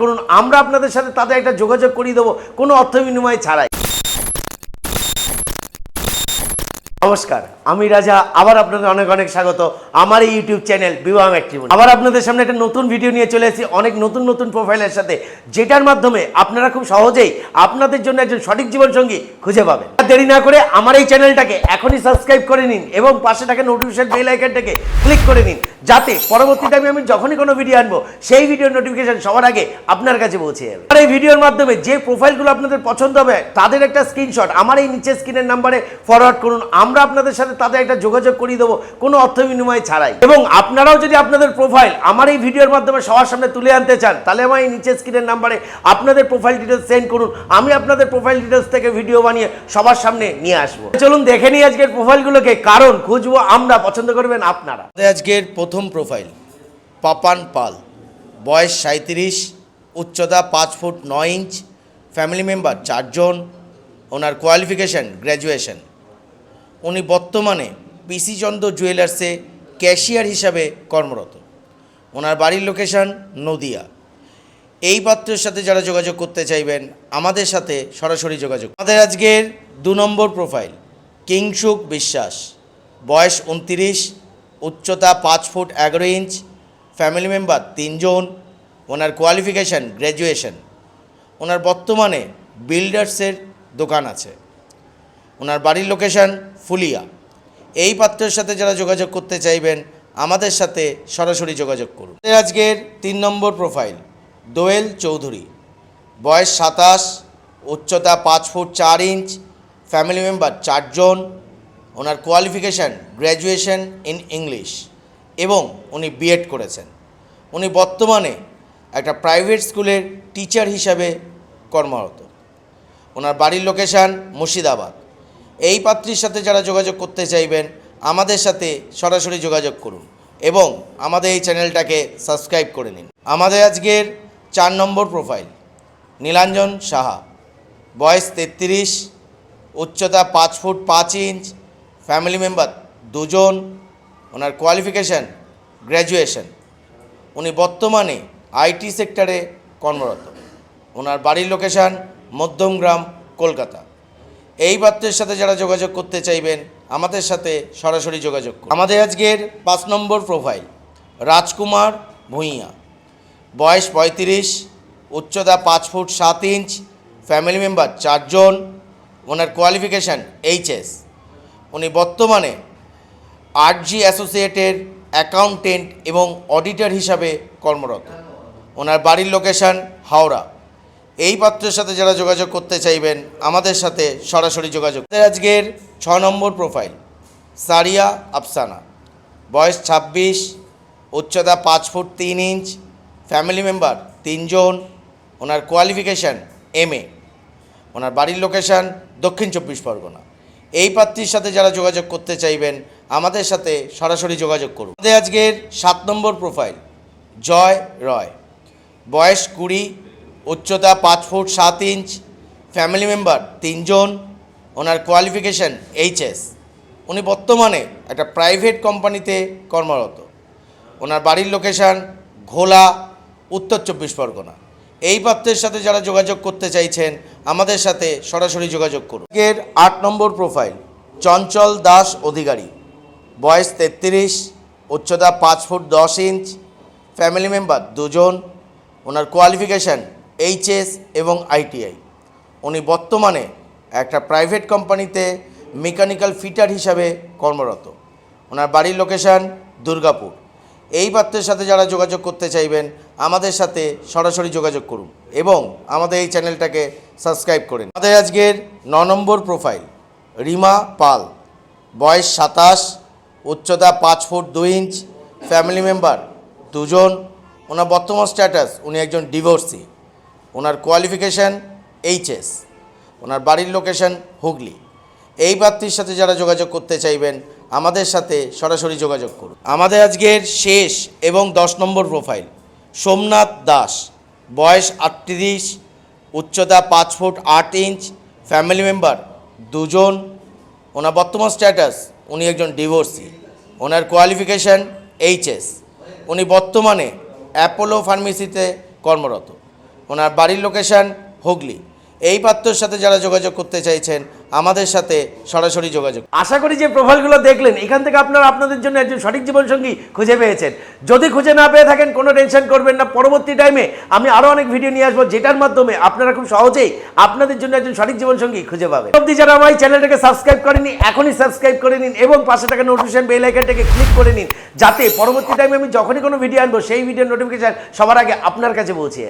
করুন। আমরা আপনাদের সাথে তাদের একটা যোগাযোগ করিয়ে দেবো। কোনো অর্থ বিনিময় ছাড়াই। নমস্কার, আমি রাজা। আবার আপনাদের অনেক অনেক স্বাগত। আমার এই ইউটিউব চ্যানেল বিবাহ ম্যাট্রিমন আবার আপনাদের সামনে একটা নতুন ভিডিও নিয়ে চলে এসেছি। অনেক নতুন নতুন প্রোফাইলের সাথে। যেটার মাধ্যমে আপনারা খুব সহজেই আপনাদের জন্য একজন সঠিক জীবনসঙ্গী খুঁজে পাবেন। দেরি না করে আমার এই চ্যানেলটাকে এখনই সাবস্ক্রাইব করে নিন এবং পাশে থাকা নোটিফিকেশন বেল আইকনটাকে ক্লিক করে নিন। যাতে পরবর্তীতে আমি আমি যখনই কোনো ভিডিও আনব, সেই ভিডিওর নোটিফিকেশন সবার আগে আপনার কাছে পৌঁছে যাবে। আর এই ভিডিওর মাধ্যমে যে প্রোফাইলগুলো আপনাদের পছন্দ হবে, তাদের একটা স্ক্রিনশট আমার এই নিচে স্ক্রিনের নাম্বারে ফরওয়ার্ড করুন। আমরা আপনাদের সাথে তাদের একটা যোগাযোগ করিয়ে দেবো, কোনো অর্থ বিনিময় ছাড়াই। এবং আপনারাও যদি আপনাদের প্রোফাইল আমার এই ভিডিওর মাধ্যমে সবার সামনে তুলে আনতে চান, তাহলে আমার এই নিচে স্ক্রিনের নাম্বারে আপনাদের প্রোফাইল ডিটেলস সেন্ড করুন। আমি আপনাদের প্রোফাইল ডিটেলস থেকে ভিডিও বানিয়ে সবার সামনে নিয়ে আসব। চলুন দেখে নিই আজকের প্রোফাইলগুলোকে কারণ খুঁজবো আমরা, পছন্দ করবেন আপনারা। আজকের প্রথম প্রোফাইল, পাপান পাল। বয়স সাঁত্রিশ উচ্চতা পাঁচ ফুট নয় ইঞ্চ, ফ্যামিলি মেম্বার চারজন, ওনার কোয়ালিফিকেশন গ্র্যাজুয়েশন। উনি বর্তমানে পিসি চন্দ্র জুয়েলার্সে ক্যাশিয়ার হিসাবে কর্মরত। ওনার বাড়ির লোকেশন নদিয়া। এই পাত্রের সাথে যারা যোগাযোগ করতে চাইবেন, আমাদের সাথে সরাসরি যোগাযোগ আমাদের আজকের দু নম্বর প্রোফাইল, কিংসুক বিশ্বাস। বয়স উনতিরিশ উচ্চতা পাঁচ ফুট এগারো ইঞ্চ ফ্যামিলি মেম্বার তিনজন, ওনার কোয়ালিফিকেশন গ্র্যাজুয়েশন ওনার বর্তমানে বিল্ডার্সের দোকান আছে। ওনার বাড়ির লোকেশন ফুলিয়া। এই পাত্রের সাথে যারা যোগাযোগ করতে চাইবেন, আমাদের সাথে সরাসরি যোগাযোগ করুন। আজকের তিন নম্বর প্রোফাইল দোয়েল চৌধুরী। বয়স সাতাশ, উচ্চতা পাঁচ ফুট চার ইঞ্চ ফ্যামিলি মেম্বার চারজন ওনার কোয়ালিফিকেশান গ্র্যাজুয়েশন ইন ইংলিশ এবং উনি বিএড করেছেন। উনি বর্তমানে একটা প্রাইভেট স্কুলের টিচার হিসাবে কর্মরত। ওনার বাড়ির লোকেশান মুর্শিদাবাদ। এই পাত্রীর সাথে যারা যোগাযোগ করতে চাইবেন, আমাদের সাথে সরাসরি যোগাযোগ করুন এবং আমাদের এই চ্যানেলটাকে সাবস্ক্রাইব করে নিন। আমাদের আজকের চার নম্বর প্রোফাইল নীলাঞ্জন সাহা। বয়স তেত্রিশ, উচ্চতা পাঁচ ফুট পাঁচ ইঞ্চ ফ্যামিলি মেম্বার দুজন, ওনার কোয়ালিফিকেশান গ্র্যাজুয়েশন উনি বর্তমানে আইটি সেক্টরে কর্মরত। ওনার বাড়ির লোকেশান মধ্যমগ্রাম কলকাতা। এই পাত্রের সাথে যারা যোগাযোগ করতে চাইবেন, আমাদের সাথে সরাসরি যোগাযোগ করুন। আমাদের আজকের পাঁচ নম্বর প্রোফাইল রাজকুমার ভূঁইয়া। বয়স পঁয়ত্রিশ, উচ্চতা পাঁচ ফুট সাত ইঞ্চ ফ্যামিলি মেম্বার চারজন, ওনার কোয়ালিফিকেশান এইচএস উনি বর্তমানে আরজি অ্যাসোসিয়েটের অ্যাকাউন্টেন্ট এবং অডিটর হিসাবে কর্মরত। ওনার বাড়ির লোকেশন হাওড়া। এই পাত্রের সাথে যারা যোগাযোগ করতে চাইবেন, আমাদের সাথে সরাসরি যোগাযোগ আজকের ছ নম্বর প্রোফাইল সারিয়া আফসানা। বয়স ছাব্বিশ, উচ্চতা পাঁচ ফুট তিন ইঞ্চ ফ্যামিলি মেম্বার তিনজন, ওনার কোয়ালিফিকেশান এম এ ওনার বাড়ির লোকেশান দক্ষিণ চব্বিশ পরগনা। এই প্রার্থীর সাথে যারা যোগাযোগ করতে চাইবেন, আমাদের সাথে সরাসরি যোগাযোগ করুন। আমাদের আজকের সাত নম্বর প্রোফাইল জয় রয়। বয়স কুড়ি, উচ্চতা পাঁচ ফুট সাত ইঞ্চ ফ্যামিলি মেম্বার তিনজন, ওনার কোয়ালিফিকেশান এইচএস উনি বর্তমানে একটা প্রাইভেট কোম্পানিতে কর্মরত। ওনার বাড়ির লোকেশান ঘোলা, উত্তর চব্বিশ পরগনা। এই পাত্রের সাথে যারা যোগাযোগ করতে চাইছেন, আমাদের সাথে সরাসরি যোগাযোগ করুন। এর আট নম্বর প্রোফাইল চঞ্চল দাস অধিকারী। বয়স তেত্রিশ, উচ্চতা পাঁচ ফুট দশ ইঞ্চ ফ্যামিলি মেম্বার দুজন। ওনার কোয়ালিফিকেশান এইচএস এবং আইটিআই উনি বর্তমানে একটা প্রাইভেট কোম্পানিতে মেকানিক্যাল ফিটার হিসাবে কর্মরত। ওনার বাড়ির লোকেশান দুর্গাপুর। এই পাত্রের সাথে যারা যোগাযোগ করতে চাইবেন আমাদের সাথে সরাসরি যোগাযোগ করুন এবং আমাদের এই চ্যানেলটাকে সাবস্ক্রাইব করুন আমাদের আজকের ন নম্বর প্রোফাইল রিমা পাল। বয়স সাতাশ, উচ্চতা পাঁচ ফুট দুই ইঞ্চ ফ্যামিলি মেম্বার দুজন। ওনার বর্তমান স্ট্যাটাস উনি একজন ডিভোর্সি ওনার কোয়ালিফিকেশান এইচএস ওনার বাড়ির লোকেশন হুগলি। এই প্রার্থীর সাথে যারা যোগাযোগ করতে চাইবেন, আমাদের সাথে সরাসরি যোগাযোগ করুন। আমাদের আজকের শেষ এবং দশ নম্বর প্রোফাইল সোমনাথ দাস, বয়স আটত্রিশ, উচ্চতা পাঁচ ফুট আট ইঞ্চ ফ্যামিলি মেম্বার দুজন। ওনার বর্তমান স্ট্যাটাস উনি একজন ডিভোর্সি ওনার কোয়ালিফিকেশান এইচএস উনি বর্তমানে অ্যাপোলো ফার্মেসিতে কর্মরত। ওনার বাড়ির লোকেশান হুগলি। এই পাত্রর সাথে যারা যোগাযোগ করতে চাইছেন, আমাদের সাথে সরাসরি যোগাযোগ আশা করি যে প্রোফাইলগুলো দেখলেন, এখান থেকে আপনারা আপনাদের জন্য একজন সঠিক জীবনসঙ্গী খুঁজে পেয়েছেন। যদি খুঁজে না পেয়ে থাকেন, কোনো টেনশন করবেন না। পরবর্তী টাইমে আমি আরও অনেক ভিডিও নিয়ে আসব, যেটার মাধ্যমে আপনারা খুব সহজেই আপনাদের জন্য একজন সঠিক জীবনসঙ্গী খুঁজে পাবেন। অবধি যারা আমার এই চ্যানেলটাকে সাবস্ক্রাইব করেনি, এখনই সাবস্ক্রাইব করে নিন এবং পাশে থাকা নোটিফিকেশন বেল আইকনটাকে ক্লিক করে নিন, যাতে পরবর্তী টাইমে আমি যখনই কোনো ভিডিও আনব, সেই ভিডিওর নোটিফিকেশন সবার আগে আপনার কাছে পৌঁছে